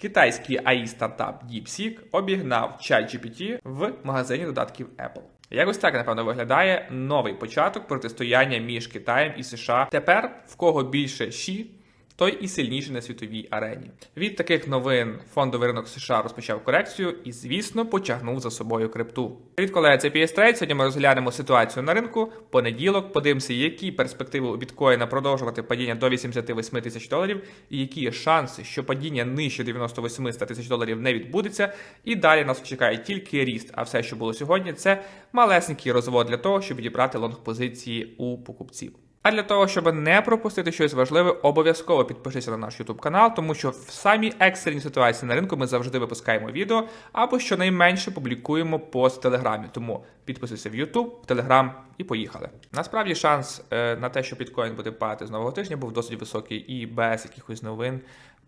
Китайський AI стартап DeepSeek обігнав ChatGPT в магазині додатків Apple. Якось так, напевно, виглядає новий початок протистояння між Китаєм і США. Тепер в кого більше щі, той і сильніший на світовій арені. Від таких новин фондовий ринок США розпочав корекцію і, звісно, потягнув за собою крипту. Привіт, колеги, це PS. Сьогодні ми розглянемо ситуацію на ринку. Понеділок подивимося, які перспективи у біткоїна продовжувати падіння до 88 тисяч доларів, і які є шанси, що падіння нижче 98 тисяч доларів не відбудеться. І далі нас чекає тільки ріст. А все, що було сьогодні, це малесенький розвод для того, щоб відібрати лонг позиції у покупців. А для того, щоб не пропустити щось важливе, обов'язково підпишися на наш YouTube канал, тому що в самій екстреній ситуації на ринку ми завжди випускаємо відео або щонайменше публікуємо пост в Телеграмі. Тому підписуйся в YouTube, в Телеграм і поїхали. Насправді шанс е, на те, що біткоін буде падати з нового тижня, був досить високий і без якихось новин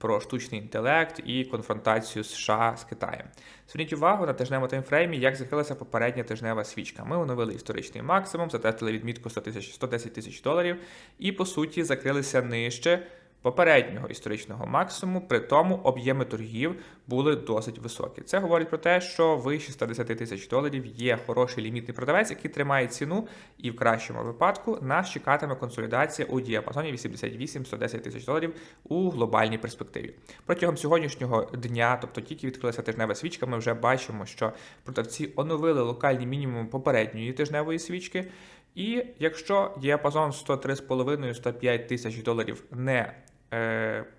про штучний інтелект і конфронтацію США з Китаєм. Зверніть увагу на тижневому таймфреймі, як закрилася попередня тижнева свічка. Ми оновили історичний максимум, затестили відмітку 100 тисяч 110 тисяч доларів і по суті закрилися нижче попереднього історичного максимуму, при тому об'єми торгів були досить високі. Це говорить про те, що вище 110 тисяч доларів є хороший лімітний продавець, який тримає ціну, і в кращому випадку нас чекатиме консолідація у діапазоні 88-110 тисяч доларів у глобальній перспективі. Протягом сьогоднішнього дня, тобто тільки відкрилася тижнева свічка, ми вже бачимо, що продавці оновили локальні мінімуми попередньої тижневої свічки. І якщо діапазон 103,5-105 тисяч доларів не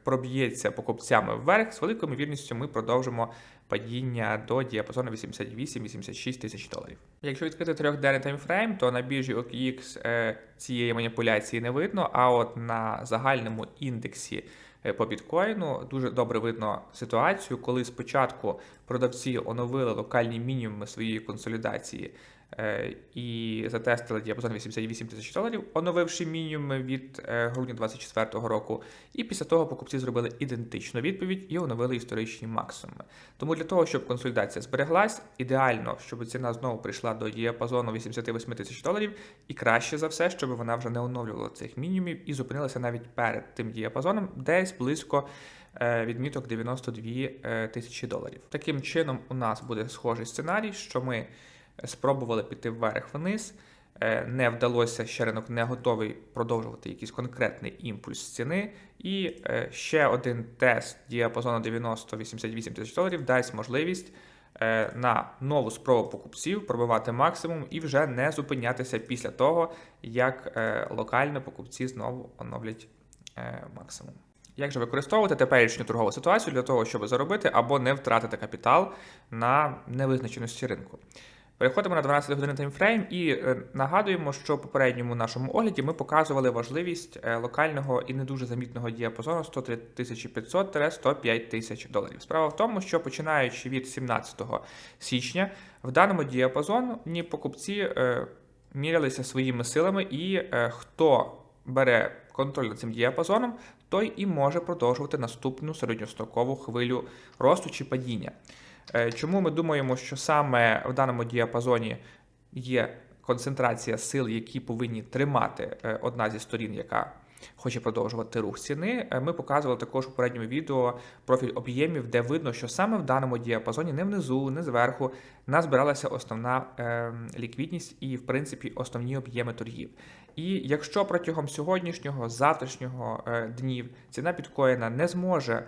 проб'ється покупцями вверх, з великою ймовірністю ми продовжимо падіння до діапазону 88-86 тисяч доларів. Якщо відкрити трьохденний таймфрейм, то на біржі OKX е, цієї маніпуляції не видно, а от на загальному індексі е, по біткоїну дуже добре видно ситуацію, коли спочатку продавці оновили локальні мінімуми своєї консолідації е, і затестили діапазон 88 тисяч доларів, оновивши мінімуми від е, грудня 2024 року. І після того покупці зробили ідентичну відповідь і оновили історичні максимуми. Тому для того, щоб консолідація збереглась, ідеально, щоб ціна знову прийшла до діапазону 88 тисяч доларів, і краще за все, щоб вона вже не оновлювала цих мінімумів і зупинилася навіть перед тим діапазоном, десь близько. е, Відміток 92 е, тисячі доларів. Таким чином, у нас буде схожий сценарій, що ми спробували піти вверх-вниз, е, не вдалося, ще ринок не готовий продовжувати якийсь конкретний імпульс ціни. І е, ще один тест діапазону 90-88 тисяч доларів дасть можливість е, на нову спробу покупців пробивати максимум і вже не зупинятися після того, як локально покупці знову оновлять максимум. Як же використовувати теперішню торгову ситуацію для того, щоб заробити або не втратити капітал на невизначеності ринку? Переходимо на 12 годин таймфрейм і е, нагадуємо, що в попередньому нашому огляді ми показували важливість е, локального і не дуже замітного діапазону 103 500-105 тисяч доларів. Справа в тому, що починаючи від 17 січня в даному діапазоні покупці е, мірялися своїми силами, і хто бере контроль над цим діапазоном, той і може продовжувати наступну середньострокову хвилю росту чи падіння. Е, Чому ми думаємо, що саме в даному діапазоні є концентрація сил, які повинні тримати е, одна зі сторін, яка хоче продовжувати рух ціни? Е, Ми показували також у передньому відео профіль об'ємів, де видно, що саме в даному діапазоні, не внизу, не зверху, назбиралася основна е, ліквідність і, в принципі, основні об'єми торгів. І якщо протягом сьогоднішнього, завтрашнього днів ціна біткоїна не зможе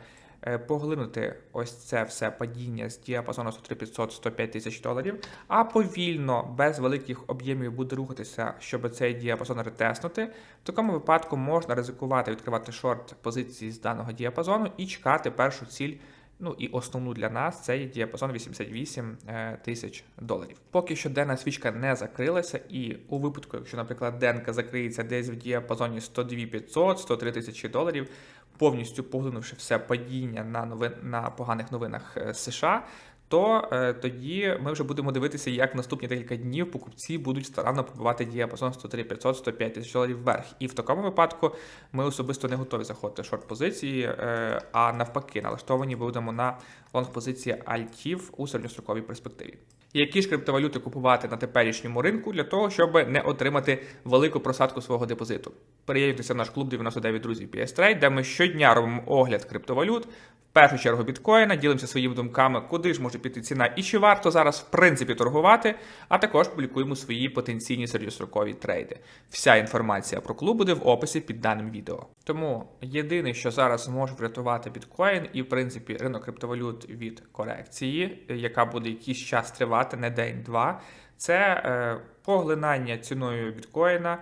поглинути ось це все падіння з діапазону 103 тисяч доларів, а повільно, без великих об'ємів буде рухатися, щоб цей діапазон ретеснути, в такому випадку можна ризикувати відкривати шорт позиції з даного діапазону і чекати першу ціль. Ну і основну для нас це є діапазон 88 е, тисяч доларів. Поки що денна свічка не закрилася, і у випадку, якщо, наприклад, денка закриється десь в діапазоні 102 500, 103 тисячі доларів, повністю поглинувши все падіння на новин на поганих новинах е, США. То е, тоді ми вже будемо дивитися, як наступні декілька днів покупці будуть старанно пробувати діапазон 103 500 105 тисяч доларів вверх. І в такому випадку ми особисто не готові заходити в шорт позиції, е, а навпаки, налаштовані будемо на лонг позиції альтів у середньостроковій перспективі. які ж криптовалюти купувати на теперішньому ринку для того, щоб не отримати велику просадку свого депозиту. Приєднуйтеся в наш клуб 99 друзів PS де ми щодня робимо огляд криптовалют. В першу чергу біткоїна, ділимося своїми думками, куди ж може піти ціна і чи варто зараз в принципі торгувати, а також публікуємо свої потенційні середньострокові трейди. Вся інформація про клуб буде в описі під даним відео. Тому єдине, що зараз зможе врятувати біткоін і в принципі ринок криптовалют від корекції, яка буде якийсь час тривати, не день-два, це е, поглинання ціною біткоїна.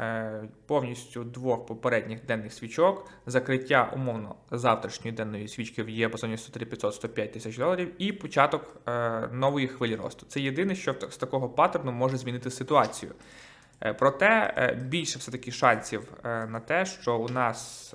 Е, повністю двох попередніх денних свічок, закриття умовно завтрашньої денної свічки в діапазоні 103 500 105 тисяч доларів і початок е, нової хвилі росту. Це єдине, що з такого паттерну може змінити ситуацію. Проте більше все-таки шансів на те, що у нас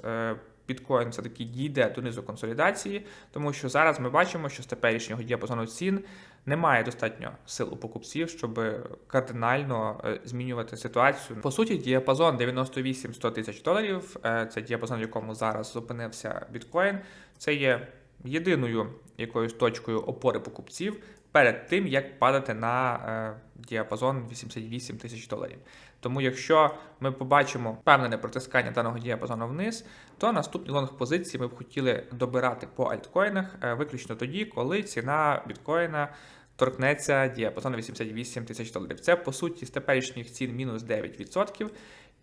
біткоін все-таки дійде донизу консолідації, тому що зараз ми бачимо, що з теперішнього діапазону цін немає достатньо сил у покупців, щоб кардинально е, змінювати ситуацію. По суті, діапазон 98-100 тисяч доларів, е, це діапазон, в якому зараз зупинився біткоін. Це є єдиною якоюсь точкою опори покупців перед тим, як падати на е, діапазон 88 тисяч доларів. Тому, якщо ми побачимо певне протискання даного діапазону вниз, то наступні лонг позиції ми б хотіли добирати по альткоїнах е, виключно тоді, коли ціна біткоїна торкнеться діапазону 88 тисяч доларів. Це по суті з теперішніх цін мінус 9%.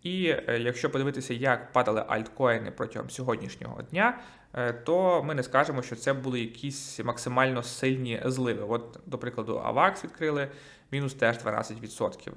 І е, якщо подивитися, як падали альткоїни протягом сьогоднішнього дня, е, то ми не скажемо, що це були якісь максимально сильні зливи. От, до прикладу, AVAX відкрили мінус теж 12%.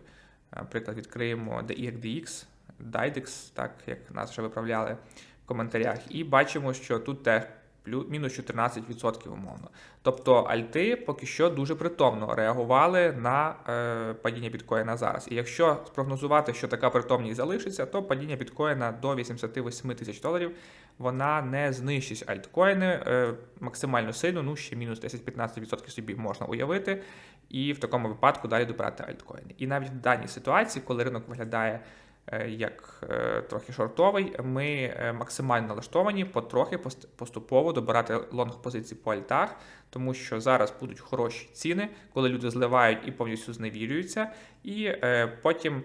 Наприклад, відкриємо DXDX, DIDEX, так як нас вже виправляли в коментарях, і бачимо, що тут теж мінус 14% умовно. Тобто альти поки що дуже притомно реагували на е, падіння біткоїна зараз. І якщо спрогнозувати, що така притомність залишиться, то падіння біткоїна до 88 тисяч доларів вона не знищить альткоїни е, максимально сильно, ну ще мінус 10-15% собі можна уявити. І в такому випадку далі добирати альткоїни. І навіть в даній ситуації, коли ринок виглядає як е, трохи шортовий, ми е, максимально налаштовані потрохи поступово добирати лонг позиції по альтах, тому що зараз будуть хороші ціни, коли люди зливають і повністю зневірюються, і потім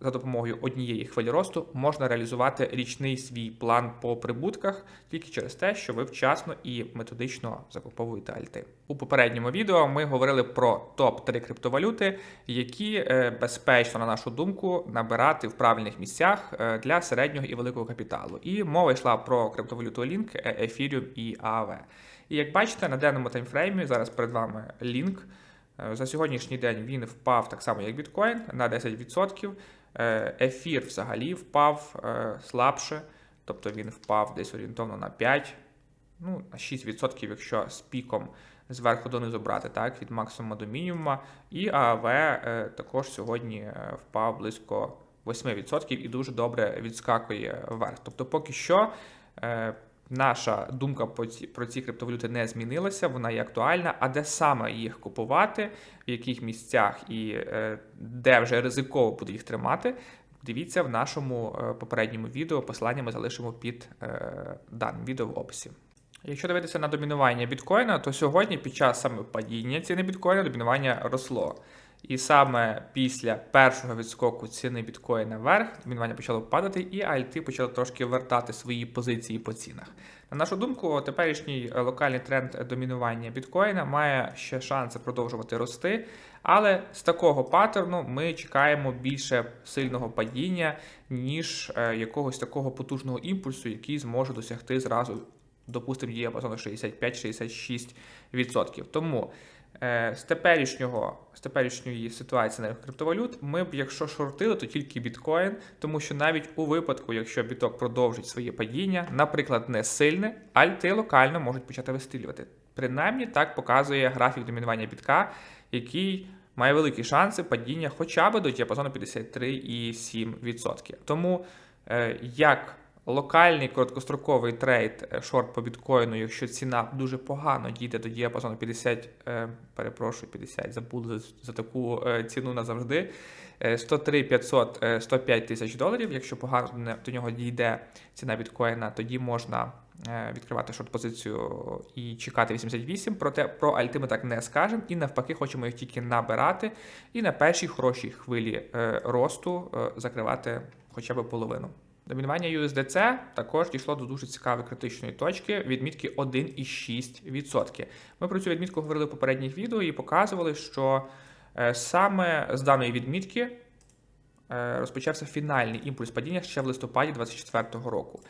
за допомогою однієї хвилі росту можна реалізувати річний свій план по прибутках тільки через те, що ви вчасно і методично закуповуєте альти. У попередньому відео ми говорили про топ-3 криптовалюти, які е, безпечно, на нашу думку, набирати в правильних місцях е, для середнього і великого капіталу. І мова йшла про криптовалюту Link, е, Ethereum і AAV. І як бачите, на денному таймфреймі зараз перед вами Link. За сьогоднішній день він впав так само, як біткоін, на 10%. Е, ефір взагалі впав е, слабше, тобто він впав десь орієнтовно на 5, ну, на 6%, якщо з піком зверху донизу брати, так, від максимуму до мінімума. І ААВ е, також сьогодні впав близько 8% і дуже добре відскакує вверх. Тобто, поки що наша думка про ці, криптовалюти не змінилася, вона є актуальна. А де саме їх купувати, в яких місцях і е, де вже ризиково буде їх тримати, дивіться в нашому е, попередньому відео. Посилання ми залишимо під е, даним відео в описі. Якщо дивитися на домінування біткоїна, то сьогодні під час саме падіння ціни біткоїна домінування росло. І саме після першого відскоку ціни біткоїна вверх, домінування почало падати, і альти почали трошки вертати свої позиції по цінах. На нашу думку, теперішній локальний тренд домінування біткоїна має ще шанси продовжувати рости, але з такого паттерну ми чекаємо більше сильного падіння, ніж е, якогось такого потужного імпульсу, який зможе досягти зразу, допустимо, діапазону 65-66%. Тому з теперішнього з теперішньої ситуації на криптовалют, ми б, якщо шортили, то тільки біткоін, тому що навіть у випадку, якщо біток продовжить своє падіння, наприклад, не сильне, альти локально можуть почати вистрілювати. Принаймні так показує графік домінування бітка, який має великі шанси падіння хоча б до діапазону 53,7%. Тому е, як локальний короткостроковий трейд е, шорт по біткоїну, якщо ціна дуже погано дійде до діапазону 50, е, перепрошую, 50, забули за, таку е, ціну назавжди. 103 500 105 тисяч доларів. Якщо погано до нього дійде ціна біткоїна, тоді можна е, відкривати шорт-позицію і чекати 88, проте про альти ми так не скажемо. І навпаки, хочемо їх тільки набирати і на першій хорошій хвилі росту закривати хоча б половину. Домінування USDC також дійшло до дуже цікавої критичної точки відмітки 1,6%. Ми про цю відмітку говорили в попередніх відео і показували, що е, саме з даної відмітки е, розпочався фінальний імпульс падіння ще в листопаді 2024 року.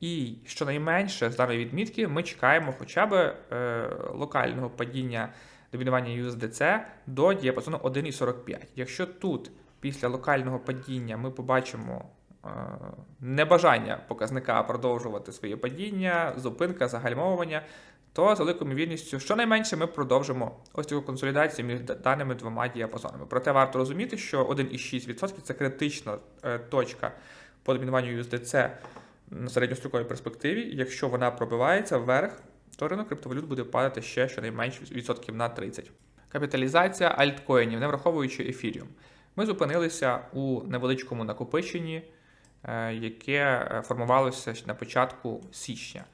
І щонайменше з даної відмітки ми чекаємо хоча б е, локального падіння домінування USDC до діапазону 1,45. Якщо тут після локального падіння ми побачимо небажання показника продовжувати своє падіння, зупинка, загальмовування, то з великою ймовірністю, щонайменше ми продовжимо ось таку консолідацію між даними двома діапазонами. Проте варто розуміти, що 1,6% це критична е, точка по домінуванню USDC на середньостроковій перспективі. Якщо вона пробивається вверх, то ринок криптовалют буде падати ще щонайменше відсотків на 30. Капіталізація альткоїнів, не враховуючи ефіріум. Ми зупинилися у невеличкому накопиченні, е, яке е, формувалося на початку січня.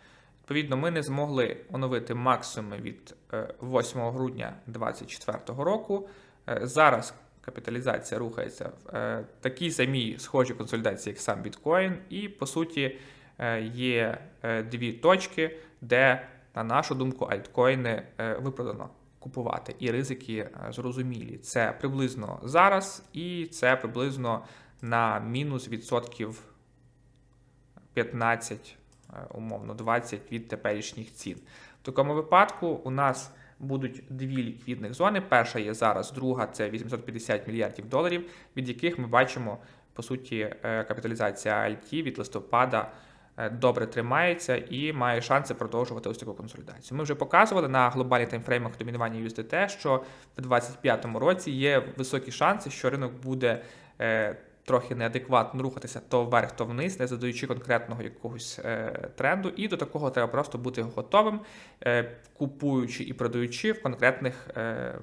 Відповідно, ми не змогли оновити максимуми від е, 8 грудня 2024 року. Е, Зараз капіталізація рухається в е, такій самій схожій консолідації, як сам біткоін, і по суті е, є е, дві точки, де, на нашу думку, альткоїни е, виправдано купувати, і ризики е, зрозумілі. Це приблизно зараз, і це приблизно на мінус відсотків 15, е, умовно 20 від теперішніх цін. В такому випадку у нас будуть дві ліквідних зони. Перша є зараз, друга це 850 мільярдів доларів, від яких ми бачимо по суті е, капіталізація альті від листопада е, добре тримається і має шанси продовжувати ось таку консолідацію. Ми вже показували на глобальних таймфреймах домінування USDT, що в 2025 році є високі шанси, що ринок буде. Трохи неадекватно рухатися то вверх, то вниз, не задаючи конкретного якогось е, тренду, і до такого треба просто бути готовим, е, купуючи і продаючи в конкретних е,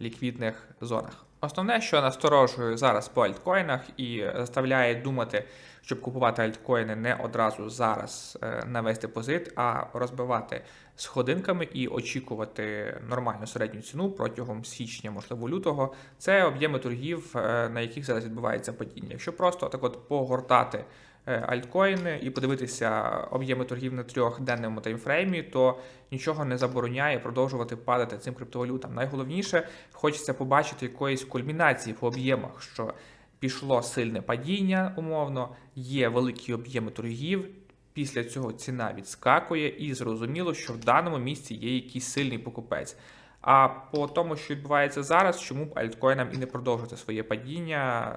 ліквідних зонах. Основне, що насторожує зараз по альткоїнах і заставляє думати, щоб купувати альткоїни не одразу зараз е, на весь депозит, а розбивати сходинками і очікувати нормальну середню ціну протягом січня, можливо, лютого. Це об'єми торгів, е, на яких зараз відбувається падіння. Якщо просто так от погортати е, альткоїни і подивитися об'єми торгів на трьохденному таймфреймі, то нічого не забороняє продовжувати падати цим криптовалютам. Найголовніше хочеться побачити якоїсь кульмінації по об'ємах, що пішло сильне падіння, умовно, є великі об'єми торгів. Після цього ціна відскакує, і зрозуміло, що в даному місці є якийсь сильний покупець. А по тому, що відбувається зараз, чому б альткоїнам і не продовжити своє падіння?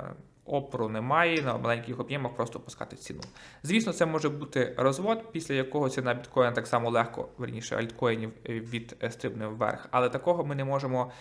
Опору немає, на маленьких об'ємах просто опускати ціну. Звісно, це може бути розвод, після якого ціна біткоїна так само легко, верніше, альткоїнів е, відстрибне вверх, але такого ми не можемо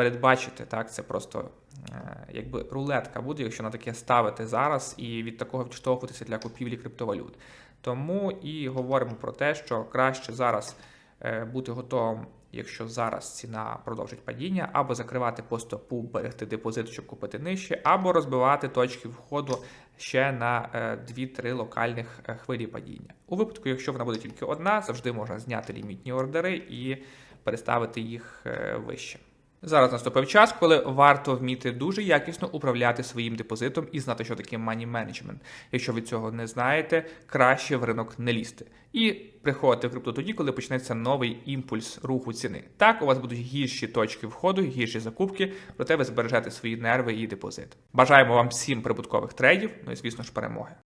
передбачити. Так, це просто е, якби рулетка буде, якщо на таке ставити зараз і від такого відштовхуватися для купівлі криптовалют. Тому і говоримо про те, що краще зараз е, бути готовим, якщо зараз ціна продовжить падіння, або закривати по стопу, берегти депозит, щоб купити нижче, або розбивати точки входу ще на е, 2-3 локальних е, хвилі падіння. У випадку, якщо вона буде тільки одна, завжди можна зняти лімітні ордери і переставити їх вище. Зараз наступив час, коли варто вміти дуже якісно управляти своїм депозитом і знати, що таке money management. Якщо ви цього не знаєте, краще в ринок не лізти. І приходити в крипту тоді, коли почнеться новий імпульс руху ціни. Так, у вас будуть гірші точки входу, гірші закупки, проте ви збережете свої нерви і депозит. Бажаємо вам всім прибуткових трейдів, ну і звісно ж перемоги.